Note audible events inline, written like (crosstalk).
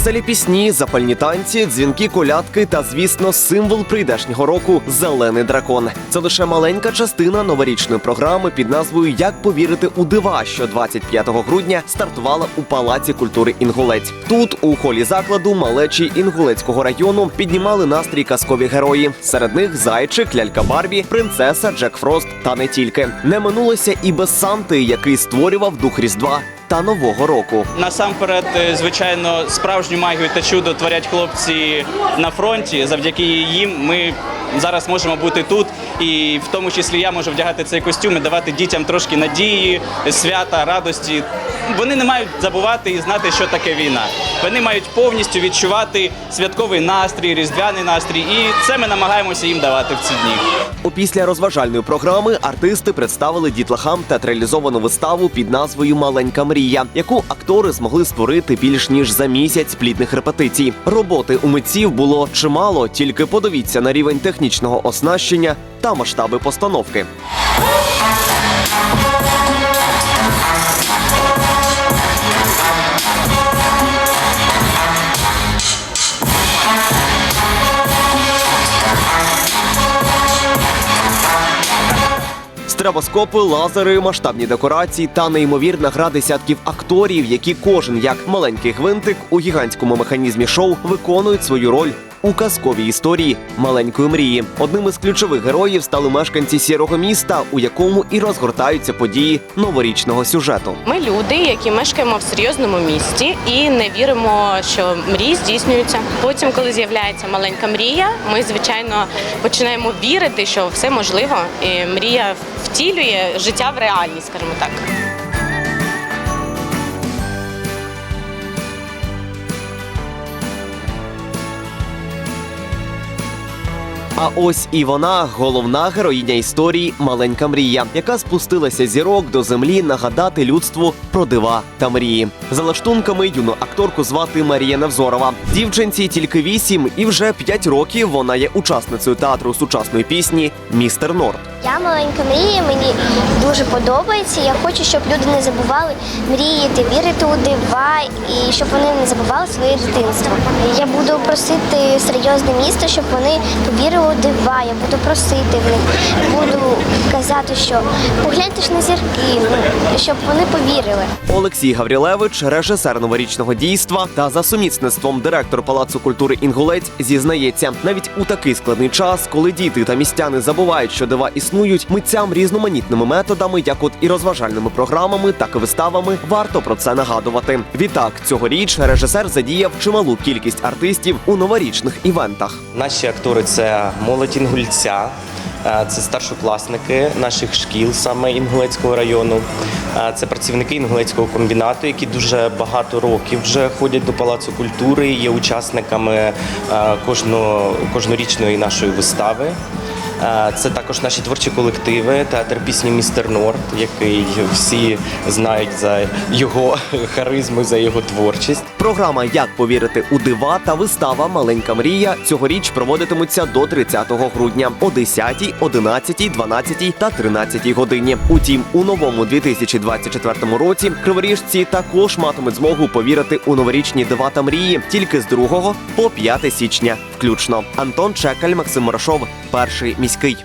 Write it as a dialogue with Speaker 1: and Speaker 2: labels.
Speaker 1: Веселі пісні, запальні танці, дзвінки колядки та, звісно, символ прийдешнього року зелений дракон. Це лише маленька частина новорічної програми під назвою Як повірити у дива, що 25 грудня стартувала у палаці культури Інгулець. Тут, у холі закладу, малечі Інгулецького району піднімали настрій казкові герої. Серед них зайчик, лялька Барбі, принцеса, Джек Фрост та не тільки. Не минулося і без Санти, який створював дух Різдва та Нового року.
Speaker 2: Насамперед, е, звичайно, справжню магію та чудо творять хлопці на фронті. Завдяки їм ми зараз можемо бути тут, і в тому числі я можу вдягати цей костюм і давати дітям трошки надії, свята, радості. Вони не мають забувати і знати, що таке війна. Вони мають повністю відчувати святковий настрій, різдвяний настрій, і це ми намагаємося їм давати в ці дні.
Speaker 1: Опісля розважальної програми артисти представили дітлахам театралізовану виставу під назвою Маленька мрія, яку актори змогли створити більш ніж за місяць плідних репетицій. Роботи у митців було чимало, тільки подивіться на рівень технічного оснащення та масштаби постановки. Стробоскопи, лазери, масштабні декорації та неймовірна гра десятків акторів, які кожен як маленький гвинтик у гігантському механізмі шоу виконують свою роль. У казковій історії маленької мрії одним із ключових героїв стали мешканці сірого міста, у якому і розгортаються події новорічного сюжету.
Speaker 3: Ми люди, які мешкаємо в серйозному місті і не віримо, що мрії здійснюються. Потім, коли з'являється маленька мрія, ми звичайно починаємо вірити, що все можливо, і мрія втілює життя в реальність, скажімо так.
Speaker 1: А ось і вона, головна героїня історії Маленька мрія, яка спустилася зірок до землі нагадати людству про дива та мрії. За лаштунками юну акторку звати Марія Невзорова. Дівчинці тільки вісім, і вже п'ять років вона є учасницею театру сучасної пісні Містер Норд.
Speaker 4: Я маленька мрія, мені дуже подобається. Я хочу, щоб люди не забували мріяти, вірити у дива і щоб вони не забували своє дитинство. Я буду просити серйозне місто, щоб вони повірили у дива. Я буду просити в них, буду казати, що погляньте ж на зірки, ну, щоб вони повірили.
Speaker 1: Олексій Гаврілевич, режисер новорічного дійства та за сумісництвом директор Палацу культури Інгулець, зізнається, навіть у такий складний час, коли діти та містяни забувають, що дива існують, митцям різноманітними методами, як от і розважальними програмами, так і виставами, варто про це нагадувати. Відтак, цьогоріч режисер задіяв чималу кількість артистів у новорічних івентах.
Speaker 5: Наші актори це молодь інгульця, е, це старшокласники наших шкіл, саме Інгулецького району. Е, Це працівники інгулецького комбінату, які дуже багато років вже ходять до Палацу культури, є учасниками е, кожно, кожнорічної нашої вистави. Е, Це також наші творчі колективи, театр пісні Містер Норд, який всі знають за його (laughs) харизму, за його творчість.
Speaker 1: Програма Як повірити у дива та вистава Маленька мрія цьогоріч проводитимуться до 30 грудня о 10, 11, 12 та 13 годині. Утім, у новому 2024 році криворіжці також матимуть змогу повірити у новорічні дива та мрії тільки з 2 по 5 січня, включно. Антон Чекаль, Максим Морошов, перший міський.